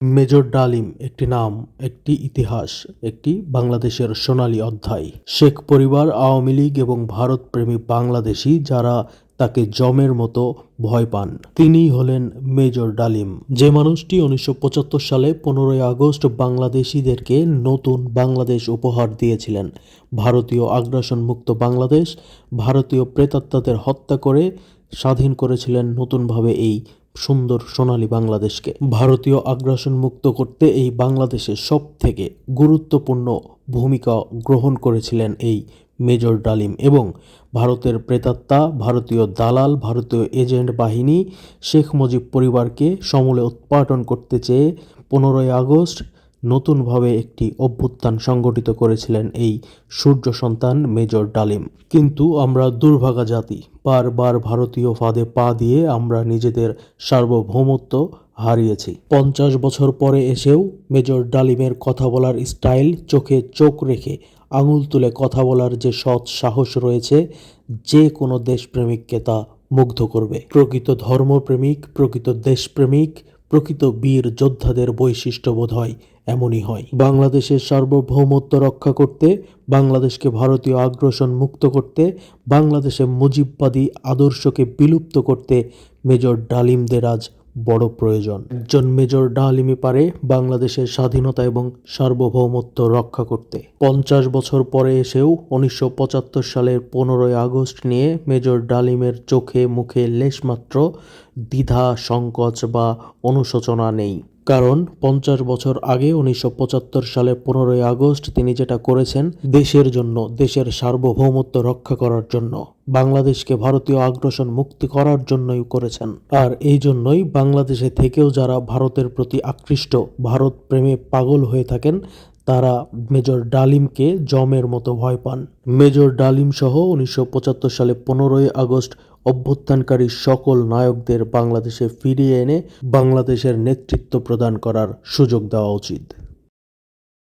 Major ডালিম একটি নাম, একটি ইতিহাস, একটি বাংলাদেশের সোনালী অধ্যায়। শেখ পরিবার, আওয়ামী লীগ এবং ভারতপ্রেমী বাংলাদেশি যারা তাকে জমের মতো ভয় পান, তিনি হলেন মেজর ডালিম। যে মানুষটি উনিশশো পঁচাত্তর সালে পনেরোই আগস্ট বাংলাদেশিদেরকে নতুন বাংলাদেশ উপহার দিয়েছিলেন, ভারতীয় আগ্রাসন মুক্ত বাংলাদেশ, ভারতীয় প্রেতাত্মাদের হত্যা করে স্বাধীন করেছিলেন নতুনভাবে এই সুন্দর সোনালী বাংলাদেশকে। ভারতীয় আগ্রাসন মুক্ত করতে এই বাংলাদেশে সব থেকে গুরুত্বপূর্ণ ভূমিকা গ্রহণ করেছিলেন এই মেজর ডালিম এবং ভারতের প্রেতাত্মা, ভারতীয় দালাল, ভারতীয় এজেন্ট বাহিনী, শেখ মুজিব পরিবারকে সমূলে উৎপাটন করতে চেয়ে পনেরোই আগস্ট নতুনভাবে একটি অভ্যুত্থান সংগঠিত করেছিলেন এই সূর্য সন্তান মেজর ডালিম। কিন্তু আমরা দুর্ভাগা জাতি। বারবার ভারতীয় ফাঁদে পা দিয়ে আমরা নিজেদের সার্বভৌমত্ব হারিয়েছি। পঞ্চাশ বছর পরে এসেও মেজর ডালিমের কথা বলার স্টাইল চোখে চোখ রেখে আঙুল তুলে কথা বলার যে সৎ সাহস রয়েছে, যে কোনো দেশপ্রেমিককে তা মুগ্ধ করবে। প্রকৃত ধর্মপ্রেমিক, প্রকৃত দেশপ্রেমিক প্রকৃত বীর যোদ্ধাদের বৈশিষ্ট্য বোধ হয় এমনই হয়। বাংলাদেশের সার্বভৌমত্ব রক্ষা করতে, বাংলাদেশকে ভারতীয় আগ্রাসন মুক্ত করতে বাংলাদেশে মুজিববাদী আদর্শকে বিলুপ্ত করতে মেজর ডালিমদের আজ বড় প্রয়োজন। একজন মেজর ডালিমি পারে বাংলাদেশের স্বাধীনতা এবং সার্বভৌমত্ব রক্ষা করতে। পঞ্চাশ বছর পরে এসেও উনিশশো পঁচাত্তর সালের পনেরোই আগস্ট নিয়ে মেজর ডালিমের চোখে মুখে লেশমাত্র দ্বিধা, সংকোচ বা অনুশোচনা নেই। কারণ পঞ্চাশ বছর আগে উনিশশো পঁচাত্তর সালে পনেরোই আগস্ট তিনি যেটা করেছেন, দেশের জন্য, দেশের সার্বভৌমত্ব রক্ষা করার জন্য। বাংলাদেশকে ভারতীয় আগ্রাসন মুক্তি করার জন্যই করেছেন। আর এই জন্যই বাংলাদেশে থেকেও যারা ভারতের প্রতি আকৃষ্ট, ভারত প্রেমে পাগল হয়ে থাকেন তারা মেজর ডালিমকে জমের মতো ভয় পান। মেজর ডালিম সহ উনিশশো পঁচাত্তর সালে পনেরোই আগস্ট অভ্যুত্থানকারী সকল নায়কদের বাংলাদেশে ফিরিয়ে এনে বাংলাদেশের নেতৃত্ব প্রদান করার সুযোগ দেওয়া উচিত।